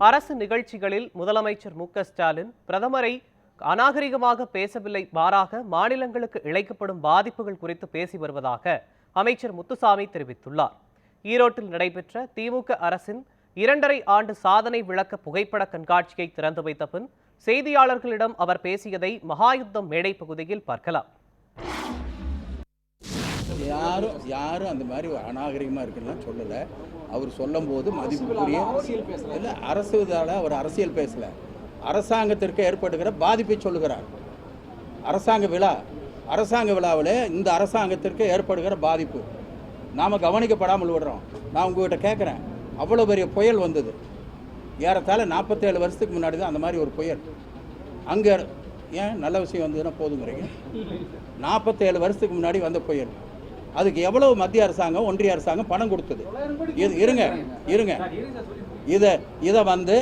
அரசு நிகழ்ச்சிகளில் முதலமைச்சர் மு க ஸ்டாலின் பிரதமரை அநாகரிகமாக பேசவில்லை மாறாக மாநிலங்களுக்கு இழைக்கப்படும் பாதிப்புகள் குறித்து பேசி வருவதாக அமைச்சர் முத்துசாமி தெரிவித்துள்ளார். ஈரோட்டில் நடைபெற்ற திமுக அரசின் இரண்டரை ஆண்டு சாதனை விளக்க புகைப்பட கண்காட்சியை திறந்து வைத்த பின் செய்தியாளர்களிடம் அவர் பேசியதை மகாயுத்தம் மேடை பகுதியில் பார்க்கலாம். யாரும் யாரும் அந்த மாதிரி அநாகரிகமாக இருக்குன்னா சொல்லலை. அவர் சொல்லும்போது மதிப்புக்குரிய இல்லை அரசு இதால் அவர் அரசியல் பேசலை. அரசாங்கத்திற்கு ஏற்படுகிற பாதிப்பை சொல்லுகிறார். அரசாங்க விழா அரசாங்க விழாவில் இந்த அரசாங்கத்திற்கு ஏற்படுகிற பாதிப்பு. நாம் கவனிக்கப்படாமல் விடுறோம். நான் உங்ககிட்ட கேட்குறேன் அவ்வளோ பெரிய புயல் வந்தது. ஏறத்தாழ நாற்பத்தேழு வருஷத்துக்கு முன்னாடி தான் அந்த மாதிரி ஒரு புயல். அங்கே ஏன் நல்ல விஷயம் வந்ததுன்னா போதுங்கிறீங்க. நாற்பத்தேழு வருஷத்துக்கு முன்னாடி வந்த புயல். அதுக்கு எவ்வளவு மத்திய அரசாங்கம் ஒன்றிய அரசாங்கம் பணம் கொடுத்தது? இது இருங்க இருங்க. இதை இதை வந்து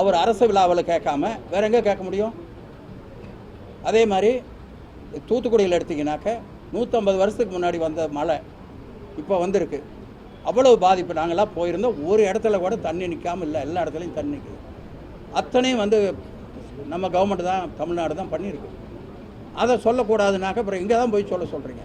அவர் அரசு விழாவில் கேட்காம வேற எங்கே கேட்க முடியும்? அதே மாதிரி தூத்துக்குடியில் எடுத்தீங்கன்னாக்க நூற்றம்பது வருஷத்துக்கு முன்னாடி வந்த மழை இப்போ வந்திருக்கு. அவ்வளவு பாதிப்பு. நாங்களாம் போயிருந்தோம். ஒரு இடத்துல கூட தண்ணி நிற்காமல் இல்லை. எல்லா இடத்துலையும் தண்ணி நிற்குது அத்தனையும் வந்து நம்ம கவர்மெண்ட் தான் தமிழ்நாடு தான் பண்ணியிருக்கு. அதை சொல்லக்கூடாதுனாக்க அப்புறம் இங்கே தான் போய் சொல்ல சொல்கிறீங்க